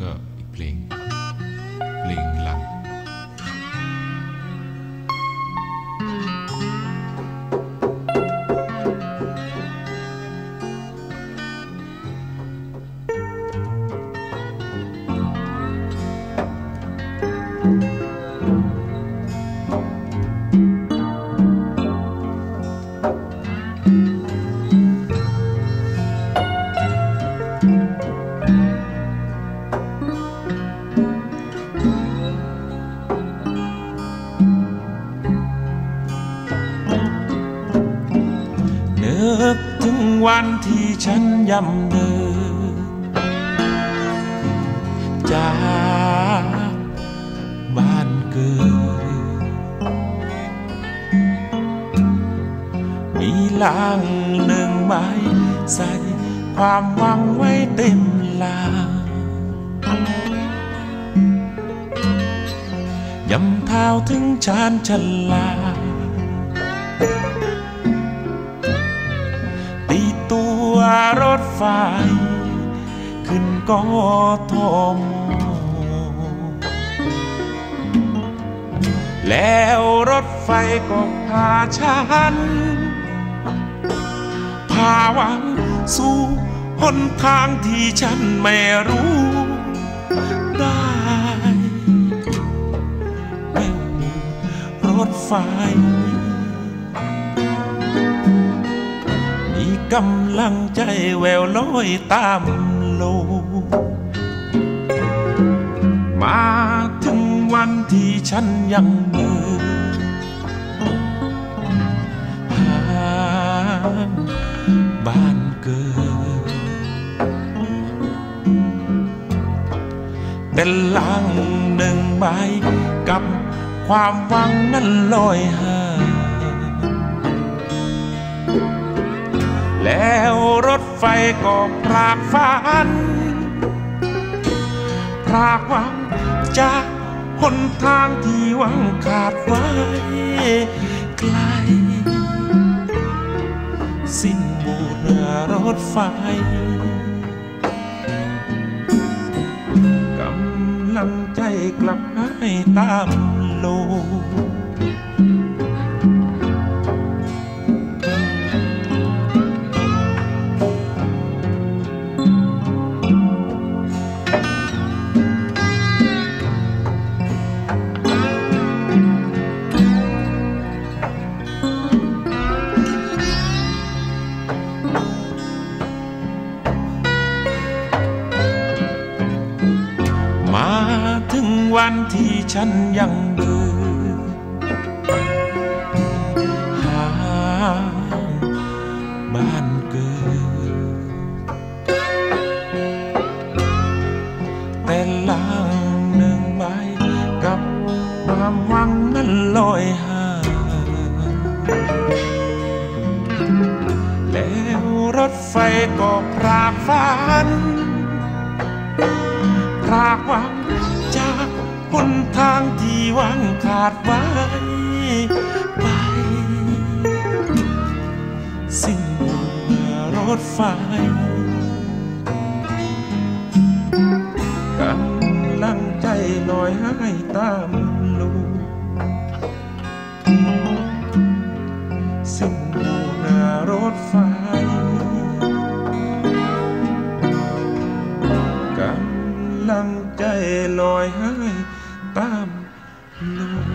ก็อีกเพลง กถึงวันที่ฉันยำเดินจากบ้านเกิด มีลางหนึ่งใบใส่ความหวังไว้เต็มลายำเท้าถึงชานชลา ตัวรถไฟ ขึ้นกทมแล้วรถไฟก็พาฉัน พาวังสู่หนทางที่ฉันไม่รู้ได้แววรถไฟ กำลังใจแววลอยตามลกมาถึงวันที่ฉันยังเดินหาบ้านเกิด แต่หลังหนึ่งใบกับความหวังนั้นลอยหา แล้วรถไฟก็พรากฝัน พรากหวังจากหนทางที่หวังขาดไว้ไกล สิ้นบูรรถไฟกำลังใจกลับให้ตามโล วันที่ฉันยังเดินหาบ้านเกิด แต่ลังหนึ่งใบกับความหวังนั้นลอยห่างแล้วรถไฟก็พรากฝัน จากหนทางที่หวังขาดไว้ไป สิ้นเมื่อรถไฟกำลังใจลอยให้ตามลูสิ้นเมื่อรถไฟกำลังใจลอยให้ bam. No.